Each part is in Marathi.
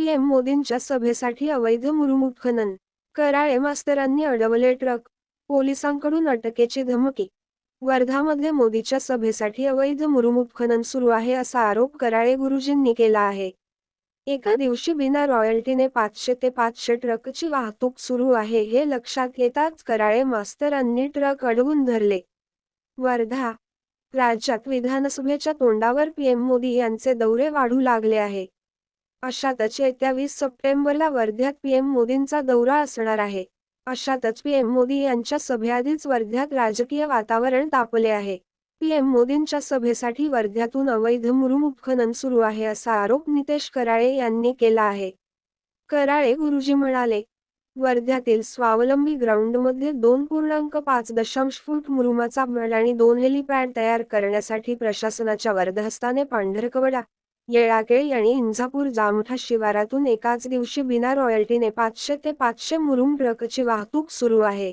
पीएम मोदींच्या सभेसाठी अवैध मुरुम कराळे मास्तरांनी अडवले ट्रक. पोलिसांकडून अटकेची धमकी. वर्धामध्ये मोदीच्या सभेसाठी अवैध मुरुम सुरू आहे असा आरोप कराळे गुरुजींनी केला आहे. एका दिवशी बिना रॉयल्टीने पाचशे ते पाचशे ट्रकची वाहतूक सुरू आहे हे लक्षात येताच कराळे मास्तरांनी ट्रक अडवून धरले. वर्धा राज्यात विधानसभेच्या तोंडावर पीएम मोदी यांचे दौरे वाढू लागले आहे. अशातच येत्या वीस सप्टेंबरला वर्ध्यात पीएम मोदींचा दौरा असणार आहे. अशातच पीएम मोदी यांच्या सभेआधीच वर्ध्यात राजकीय वातावरण तापले आहे. पीएम मोदींच्या सभेसाठी वर्ध्यातून अवैध मुरुम उत्खनन सुरू आहे असा आरोप नितेश कराळे यांनी केला आहे. कराळे गुरुजी म्हणाले वर्ध्यातील स्वावलंबी ग्राउंडमध्ये दोन पूर्णांक पाच दशांश फूट मुरुमाचा मळ आणि दोन हेलिपॅड तयार करण्यासाठी प्रशासनाच्या वर्धहस्ताने पांढरकवडा येळाकेळी आणि इंझापूर जामठा शिवारातून एकाच दिवशी बिना रॉयल्टीने पाचशे ते पाचशे मुरुम ट्रकची वाहतूक सुरू आहे.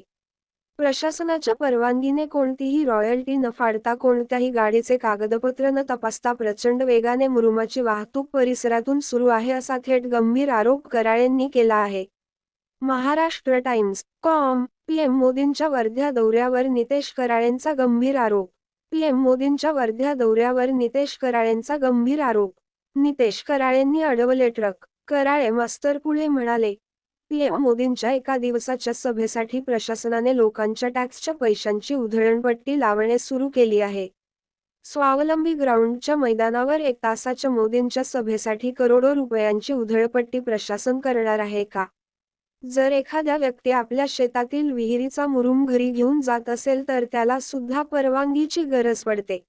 प्रशासनाच्या परवानगीने कोणतीही रॉयल्टी न फाडता कोणत्याही गाडीचे कागदपत्र न तपासता प्रचंड वेगाने मुरुमाची वाहतूक परिसरातून सुरू आहे असा थेट गंभीर आरोप कराळेंनी केला आहे. महाराष्ट्र टाइम्स कॉम पीएम मोदींच्या वर्ध्या दौऱ्यावर नितेश कराळेंचा गंभीर आरोप. पीएम मोदींच्या वर्ध्या दौऱ्यावर नितेश कराळेंचा गंभीर आरोप. नितेश कराळेंनी अडवले ट्रक. कराळे मास्तर पुढे म्हणाले पीएम मोदींच्या एका दिवसाच्या सभेसाठी प्रशासनाने लोकांच्या टॅक्सच्या पैशांची उधळणपट्टी लावणे सुरू केली आहे. स्वावलंबी ग्राउंडच्या मैदानावर एक तासाच्या मोदींच्या सभेसाठी करोडो रुपयांची उधळपट्टी प्रशासन करणार आहे का? जर एखाद्या व्यक्ती आपल्या शेतातील विहिरीचा मुरुम घरी घेऊन जात असेल तर त्याला सुद्धा परवानगीची गरज पडते.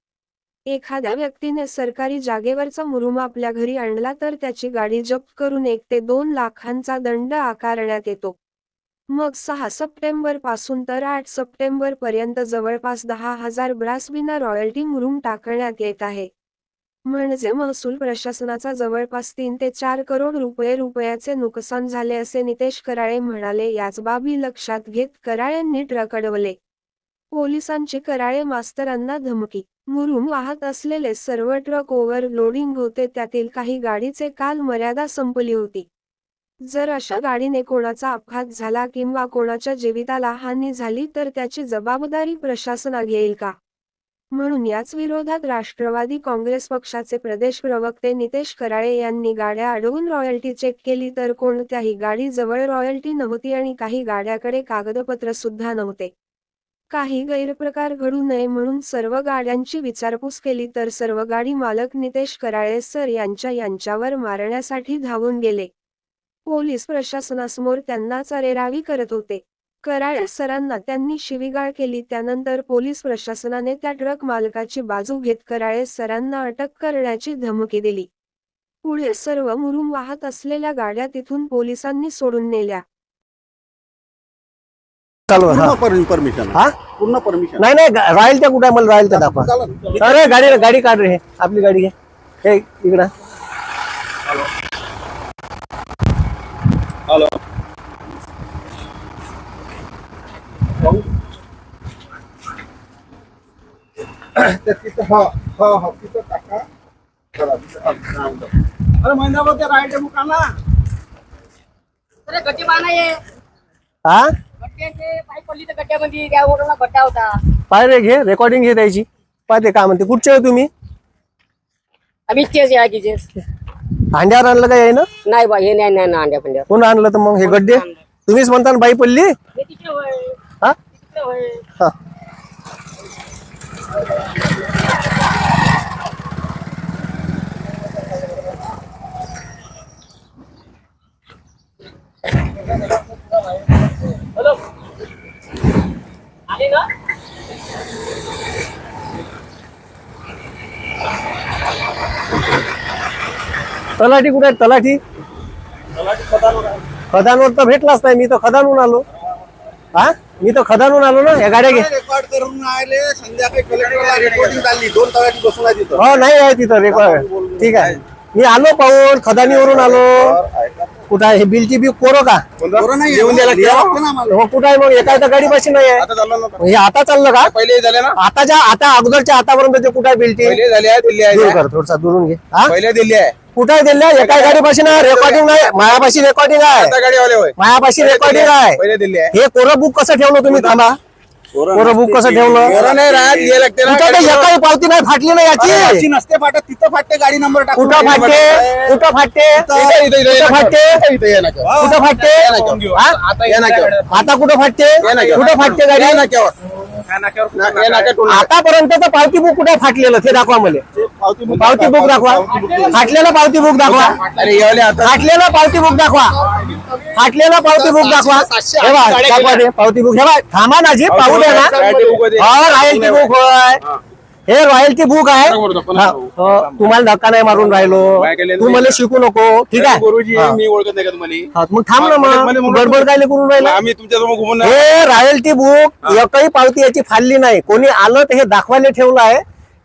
एखाद्या व्यक्तीने सरकारी जागेवरचा मुरुम आपल्या घरी आणला तर त्याची गाडी जप्त करून एक ते दोन लाखांचा दंड आकारण्यात येतो. मग सहा सप्टेंबरपासून तर आठ सप्टेंबर पर्यंत जवळपास दहा हजार ब्रासबिना रॉयल्टी मुरुम टाकण्यात येत आहे. म्हणजे महसूल प्रशासनाचा जवळपास तीन ते चार करोड रुपये रुपयाचे नुकसान झाले असे नितेश कराळे म्हणाले याच बाबी लक्षात घेत कराळेंनी ट्रक अडवले. पोलिसांचे कराळे मास्तरांना धमकी. मुरुम वाहत असलेले सर्व ट्रक ओव्हरलोडिंग होते त्यातील काही गाडीचे काल मर्यादा संपली होती. जर अशा गाडीने कोणाचा अपघात झाला किंवा कोणाच्या जीविताला हानी झाली तर त्याची जबाबदारी प्रशासना घेईल का? म्हणून याच विरोधात राष्ट्रवादी काँग्रेस पक्षाचे प्रदेश प्रवक्ते नितेश कराळे यांनी गाड्या अडवून रॉयल्टी चेक केली तर कोणत्याही गाडी जवळ रॉयल्टी नव्हती आणि काही गाड्याकडे कागदपत्र सुद्धा नव्हते. काही गैरप्रकार घडू नये म्हणून सर्व गाड्यांची विचारपूस केली तर सर्व गाडी मालक नितेश कराळे सर यांच्या यांच्यावर मारण्यासाठी धावून गेले. पोलीस प्रशासनासमोर त्यांना चरेरावी करत होते. कराळे सरांना त्यांनी शिवीगाळ केली त्यानंतर पोलीस प्रशासनाने त्या ट्रक मालकाची बाजू घेत कराळे सरांना अटक करण्याची धमकी दिली. पुढे सर्व मुरुम वाहत असलेल्या गाड्या तिथून पोलिसांनी सोडून नेल्या. चालू हा. पूर्ण परमिशन हा? पूर्ण परमिशन नाही नाही गा- राहील त्या कुठे आहे? मला राहील त्या दाखवा. अरे गाडी गाडी काढ रे आपली गाडी घे. हे इकडं. हॅलो. तिथं हा हा हा तिथं टाका. चला, तिथं टाका. अरे महिनाभर त्या राईट मुकाला अरे बांधा ये हा? पाय रे घे रेकॉर्डिंग घे द्यायची पाहते काय म्हणते कुठचे आहे तुम्ही? आम्ही तेच या की तेच हांड्यावर आणलं काय आहे ना नाही बा हे नाही नाही ना अंड्या पंड्या कोण आणलं तर मग हे गड्डे? तुम्हीच म्हणता ना बाई पडली? हे हा तिकडे होय हा आले ना तलाठी कुठे आहे तलाठी? खदानवर तर भेटलाच नाही. मी तर खदानहून आलो. हा? मी तर खदानहून आलो ना. या गाड्या घे. रेकॉर्ड करून आले. संध्याकाळी कलेक्टरला रिपोर्टिंग चालली दोन बसून आहे तिथं. हो नाही आहे तिथं रेकॉर्ड ठीक आहे. मी आलो पाहून खदानीवरून आलो. कुठं आहे? हे बिलची बी कोरो का? येऊन. हो कुठं आहे मग? एका एका गाडी पाशी नाही आहे. आता चाललं ना हे आता चाललं का? पहिले झाले ना? आताच्या आता अगोदरच्या आतापर्यंत ते कुठं आहे बिल्टी पहिले झाले आहे दिल्ली दूर आहे कर थोडसा दुरून घे. हा? पहिले दिल्ली आहे. कुठे दिल्या? एका गाडीपाशी ना रेकॉर्डिंग नाही. मायापाशी रेकॉर्डिंग आहे. आता गाडीवाले होय. मायापाशी रेकॉर्डिंग आहे. हे कोरं बुक कसं ठेवलं तुम्ही? थांबा. कोरं बुक कसं ठेवलं? नाही राहत ये लागते ना कुठं काही एकाही पावती नाही फाटली नाही याची? याची नसते फाटत तिथं फाटते गाडी नंबर टाकून. कुठं फाटते? कुठं फाटते? इथं- इथं- इथं- कुठं फाटते? इथं- ये. कुठं फाटते. हा? ये. आता कुठं फाटते? ये. कुठं फाटते गाडी? ये. ना-. आतापर्यंतचं पावती बुक कुठे फाटलेलं? ते दाखवा मला. पावती बुक दाखवा. फाटलेलं पावती बुक दाखवा. अरे येवले आता. फाटलेलं पावती बुक दाखवा. फाटलेलं पावती बुक दाखवा. हे पावती बुक हे बघा, थांबा ना जी पाहू द्या ना. Royalty book. हा रॉयल्टी बुक होय. हे. रॉयल्टी बुक आहे. तुम्हाला धक्का नाही मारून राहिलो. तू. मला शिकू नको. ठीक आहे? गुरुजी हा. मी ओळखत नाही का तुम्हाला? हा, मग थांब ना मग. गडबड काय करून राहिला? आम्ही तुमच्यासमोर घुमून नाही. हे रॉयल्टी बुक एकही पावती याची फाडली नाही. कोणी आलं तर हे दाखवायला ठेवलं आहे.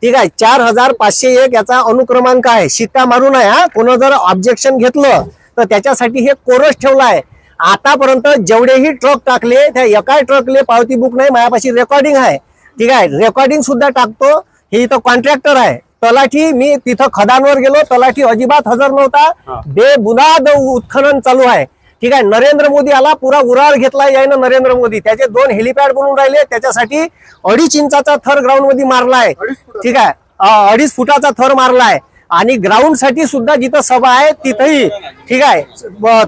ठीक आहे चार हजार पाचशे एक याचा अनुक्रमांक आहे. शिक्का मारून आहे हा. कोण जर ऑब्जेक्शन घेतलं तर त्याच्यासाठी हे कोरस ठेवलं आहे. आतापर्यंत जेवढेही ट्रक टाकले त्या एकाही ट्रकले पावती बुक नाही माझ्यापाशी रेकॉर्डिंग आहे. ठीक आहे रेकॉर्डिंग सुद्धा टाकतो. हे इथं कॉन्ट्रॅक्टर आहे. तलाठी मी तिथं खदानवर गेलो. तलाठी अजिबात हजर नव्हता. बेबुनाद उत्खनन चालू आहे. ठीक आहे नरेंद्र मोदी आला पुरा उरावर घेतला यायनं नरेंद्र मोदी. त्याचे दोन हेलिपॅड बनवून राहिले त्याच्यासाठी अडीच इंचाचा थर ग्राउंडमध्ये मारलाय. ठीक आहे अडीच फुटाचा थर मारलाय. आणि ग्राउंडसाठी सुद्धा जिथं सभा आहे तिथंही ठीक आहे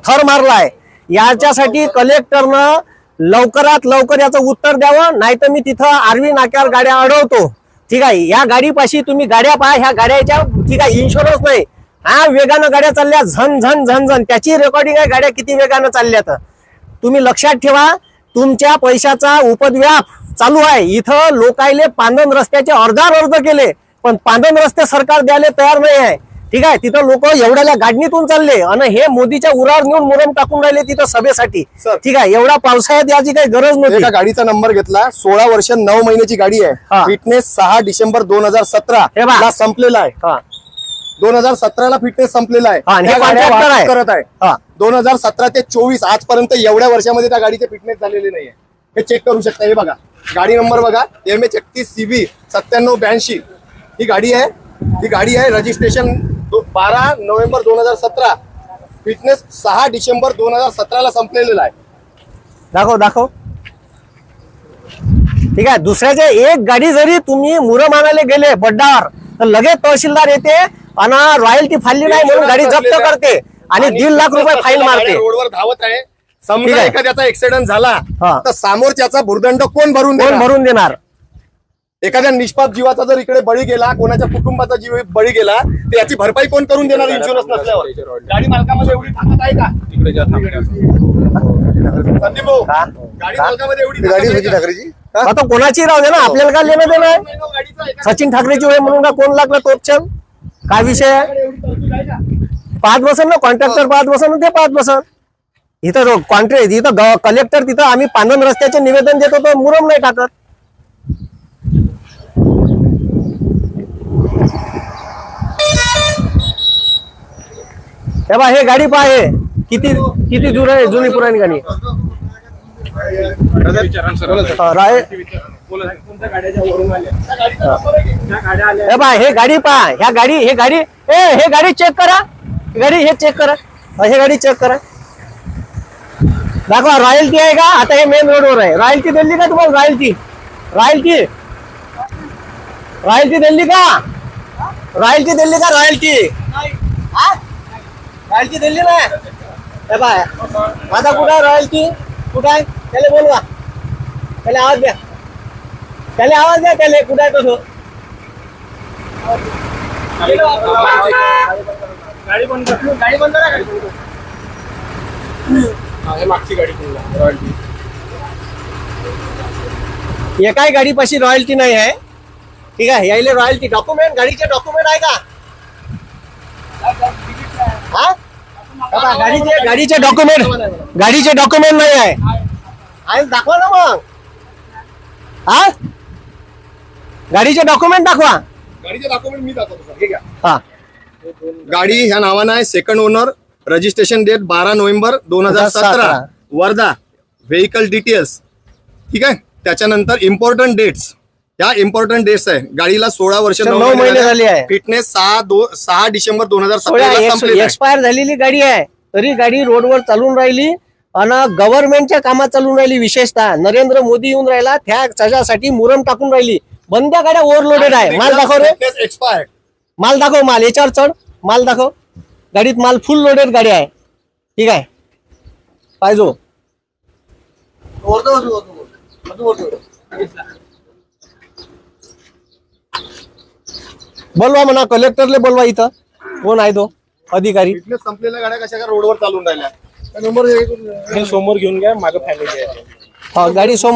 थर मारलाय. याच्यासाठी कलेक्टरनं लवकरात लवकर याचं उत्तर द्यावं नाही तर मी तिथं आरवी नाक्यावर गाड्या अडवतो. ठीक आहे या गाडीपाशी तुम्ही गाड्या पहा ह्या गाड्याच्या ठीक आहे इन्शुरन्स नाही. हा वेगानं गाड्या चालल्या झन झन झन झन. त्याची रेकॉर्डिंग आहे गाड्या किती वेगानं चालल्या तर तुम्ही लक्षात ठेवा तुमच्या पैशाचा उपद्व्याप चालू आहे. इथं लोकायले पांदन रस्त्याचे अर्धार अर्ज केले पण पांदन रस्ते सरकार द्यायला तयार नाही आहे. ठीक आहे? तिथं लोक एवढ्याला गाडणीतून चालले आणि हे मोदीच्या उरावर नेऊन मुरम टाकून राहिले तिथं सभेसाठी. ठीक आहे? एवढा पावसाळ्यात याची काही गरज नव्हती. एका गाडीचा नंबर घेतला सोळा वर्ष नऊ महिन्याची गाडी हा. आहे फिटनेस सहा डिसेंबर दोन हजार सतरा. हे संपलेला आहे. हा. दोन हजार सतरा ला फिटनेस संपलेला आहे. हा, आणि हे contractor. करत आहे. हा. दोन हजार सतरा ते चोवीस आजपर्यंत एवढ्या वर्षामध्ये त्या गाडीचे फिटनेस झालेले नाहीये. हे चेक करू शकता हे बघा. गाडी नंबर बघा. एम एच एकतीस सी बी सत्त्याण्णव ब्याऐंशी. ही गाडी आहे. ही गाडी आहे रजिस्ट्रेशन बारा नोव्हेंबर दोन हजार सतरा. फिटनेस सहा डिसेंबर दोन हजार सतरा ला संपलेला आहे. दाखव दाखव. ठीक आहे दुसऱ्याच्या एक गाडी जरी तुम्ही आणायला गेले बड्डावर तर लगेच तहसीलदार येते आणि रॉयल्टी फाडली नाही म्हणून गाडी जप्त करते आणि दीड लाख रुपये फाईन मारते रोडवर धावत आहे समजा. एखाद्याचा ऍक्सिडेंट झाला हा. तर समोरच्याचा भूर्दंड कोण भरून कोण देणार? भरून देणार एखाद्या निष्पाप जीवाचा जर इकडे बळी गेला कोणाच्या कुटुंबाचा जीव बळी गेला तर याची भरपाई कोण करून देणार इन्शुरन्स नसल्यावर गाडी मालकामध्ये एवढी ताकद आहे का तिकडे जा थांब. संदीप भाऊ हा? गाडी मालकामध्ये एवढी गाडी होती का? ठाकरेची आता कोणाची राहू दे ना आपल्याला काय लेणं देणं आहे गाडीचा एका- सचिन ठाकरेची वय म्हणून का कोण लागलं तोपचल काय विषय पाच बसन ना कॉन्ट्रॅक्टर पाच बसन ना ते पाच बसन. इथं कॉन्ट्रॅक्ट इथं कलेक्टर तिथं आम्ही पांदन रस्त्याचे निवेदन देतो तो मुरम नाही टाकत. हे बा हे गाडी पहा हे. किती किती जुन आहे? जुनी पुराणी गाडी. राय हे. बा हे गाडी पहा ह्या गाडी हे गाडी ए हे गाडी चेक करा. ही गाडी हे चेक करा. हा, हे गाडी चेक करा. दाखवा रॉयल्टी आहे का? आता हे मेन रोडवर आहे. रॉयल्टी दिली का तुम्हाला रॉयल्टी रॉयल्टी रॉयल्टी दिली का? रॉयल्टी दिली का रॉयल्टी रॉयल्टी दिली ना? हे बाय माझा कुठं आहे रॉयल्टी कुठं आहे त्याला बोलवा त्याला आवाज़ द्या त्याला आवाज़ द्या त्याला कुठं आहे तो गाडी बंद कर. गाडी बंद करा गाडी. हा, मागची गाडी रॉयल्टी. एकाही गाडीपाशी रॉयल्टी नाही आहे ठीक आहे यायले रॉयल्टी डॉक्युमेंट गाडीचे डॉक्युमेंट आहे का गाडीचे गाडीचे डॉक्युमेंट गाडीचे डॉक्युमेंट नाही आहे. दाखवा ना मग. हा? गाडीचे डॉक्युमेंट दाखवा. गाडीचे डॉक्युमेंट मी दाखवतो सर. हे हा. गाडी ह्या नावानं आहे सेकंड ओनर रजिस्ट्रेशन डेट बारा नोव्हेंबर दोन हजार सतरा. 2017. वर्धा व्हेकल डिटेल्स ठीक आहे? त्याच्यानंतर इम्पॉर्टंट डेट्स त्या इम्पॉर्टंट डेट्स आहे. गाडीला सोळा वर्ष नऊ महिने झाले आहे. फिटनेस सहा दो सहा डिसेंबर दोन हजार सतरा संपलेला आहे. एक्सपायर झालेली गाडी आहे. तरी गाडी रोडवर चालून राहिली आणि गव्हर्नमेंटच्या कामात चालून राहिली विशेषतः. नरेंद्र मोदी येऊन राहिला त्या त्याच्यासाठी मुरम टाकून राहिली. बंद्या गाड्या ओव्हरलोडेड आहे. माल दाखव रे. एक्सपायर्ड माल दाखव माल याच्यावर चढ. माल दाखव. गाडीत माल फुल लोडेड गाडी आहे. ठीक आहे. पाहिजो बोलवा म्हणा कलेक्टरले बोलवा इथं. कोण आहे तो? अधिकारी. संपलेल्या गाड्या कशा का रोडवर चालून राहिल्या? हे समोर घेऊन घ्या मागे फॅमिली आहे. हा गाडी सोम